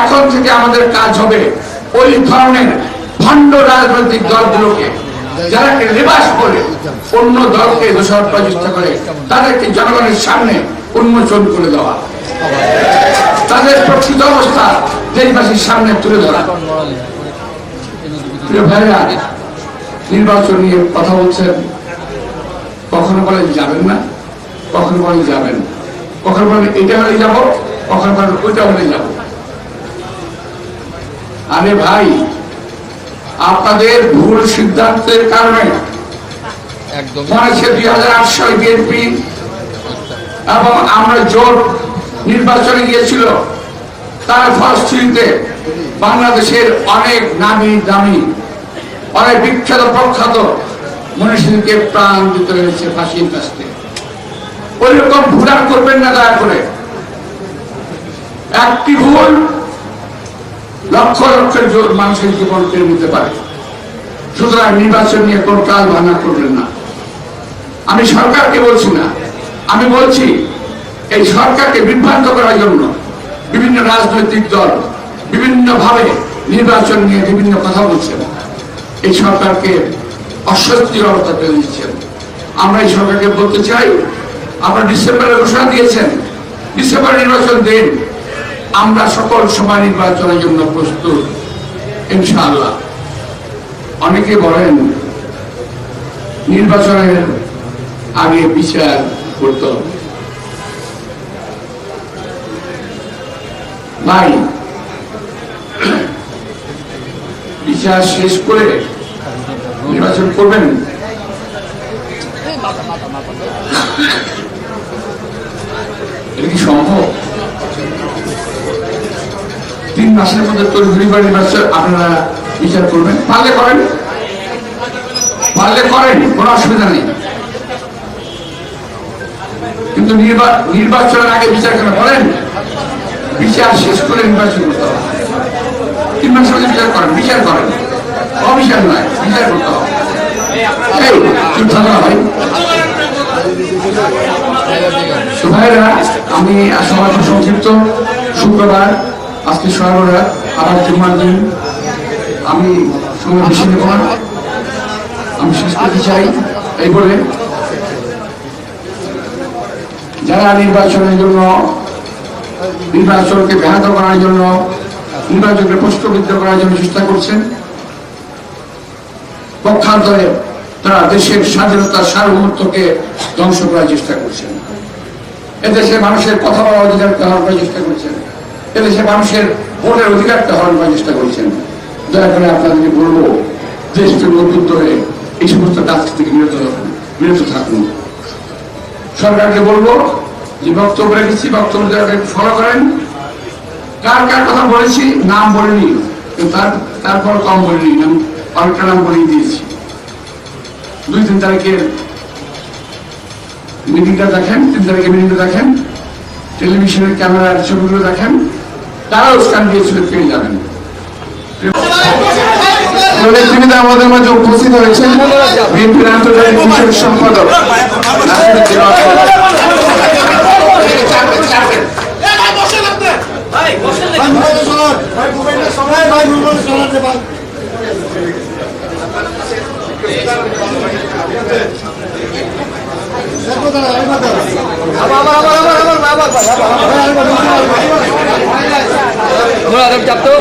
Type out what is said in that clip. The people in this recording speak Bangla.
এখন থেকে আমাদের কাজ হবে ওই ধরনের ভণ্ড রাজনৈতিক দলগুলোকে যারা লেবাস করে অন্য দলকে দোষারোপ চেষ্টা করে, তাদেরকে জনগণের সামনে উন্মোচন করে দেওয়া। তাদের প্রকৃত অবস্থা দেশবাসীর সামনে তুলে ধরা। প্রিয় ভাইরা নির্বাচন নিয়ে কথা বলছেন, কখনো বলেন যাবেন না, কখনো বলেন যাবেন কখনো বলেন এটা হলে যাব, কখনো বলেন ওইটা হলে যাব। আরে ভাই আপনাদের ভুল সিদ্ধান্তের কারণে মনে দুই হাজার আট সালে বিএনপি এবং আমরা জোট নির্বাচনে গিয়েছিল তার ফলশ্রুতিতে বাংলাদেশের অনেক নামি দামি অনেক বিখ্যাত প্রখ্যাত মনীষীকে প্রাণ দিতে হয়েছে ফাঁসির কাছে। ওই রকম ভুল করবেন না দয়া করে। একটি ভুল লক্ষ লক্ষের জোর মানুষের জীবন কেড়ে নিতে পারে। সুতরাং নির্বাচন নিয়ে কোন কাল ভাঙা করবেন না। আমি সরকারকে বলছি না। আমি বলছি, এই সরকারকে বিভ্রান্ত করার জন্য বিভিন্ন রাজনৈতিক দল বিভিন্ন ভাবে নির্বাচন নিয়ে বিভিন্ন কথা বলছেন এই সরকারকে অস্বস্তির অবস্থা ফেলে দিচ্ছেন আমরা এই সরকারকে বলতে চাই আপনারা ডিসেম্বরে ঘোষণা দিয়েছেন। ডিসেম্বর নির্বাচন দিন আমরা সকল সময় নির্বাচনের জন্য প্রস্তুত, ইনশাআল্লাহ। অনেকে বলেন, নির্বাচনের আগে বিচার করতে হবে। ভাই, বিচার শেষ করে নির্বাচন করবেন? এটা কি সম্ভব? তিন মাসের মধ্যে তৈরি করে নির্বাচন আপনারা বিচার করবেন। পারলে করেন। পারলে করেন, কোনো অসুবিধা নেই। কিন্তু নির্বাচনের আগে বিচার কেন বলেন বিচার শেষ করে নির্বাচন করতে হবে। তিন মাসের মধ্যে বিচার করেন বিচার করেন। অবিচার নয়, বিচার করতে হবে। আমি সময় সংক্ষিপ্ত শুক্রবার আজকে শহরা আবার জুমার দিন। আমি সময় আমি শেষ চাই। এই বলে যারা নির্বাচনের জন্য, নির্বাচনকে ব্যাহত করার জন্য, নির্বাচনকে প্রশ্নবিদ্ধ করার জন্য চেষ্টা করছেন, পক্ষান্তরে তারা দেশের স্বাধীনতা সার্বভৌমত্বকে ধ্বংস করার চেষ্টা করছেন। এদেশের মানুষের কথা বলার অধিকারকে হরণ করার চেষ্টা করছেন। এদেশের মানুষের ভোটের অধিকারকে হরণ করার চেষ্টা করছেন। দয়া করে আপনাদেরকে বলব, দেশ থেকে উদ্বুদ্ধ হয়ে এই সমস্ত কাজ থেকে বিরত বিরত থাকুন। সরকারকে বলব যে বক্তব্য রেখেছি, বক্তব্য ফলো করেন। কার কার কথা বলেছি, নাম বলিনি তার, তারপর কম বলিনি নাম অনেকটা নাম বলিয়ে দিয়েছি। দুই তিন তারিখের মিটিংটা দেখেন, তিন তারিখের মিটিংটা দেখেন টেলিভিশনের ক্যামেরার ছবিগুলো দেখেন। তারাও স্থান দিয়েছিল পেয়ে যাবেন নেতৃবৃন্দ আমাদের মাঝে উপস্থিত হয়েছেন বিএনপির আন্তর্জাতিক বিষয়ক সম্পাদক নাসিরুদ্দিন আহমেদ। তোমরা আদম চাপতো।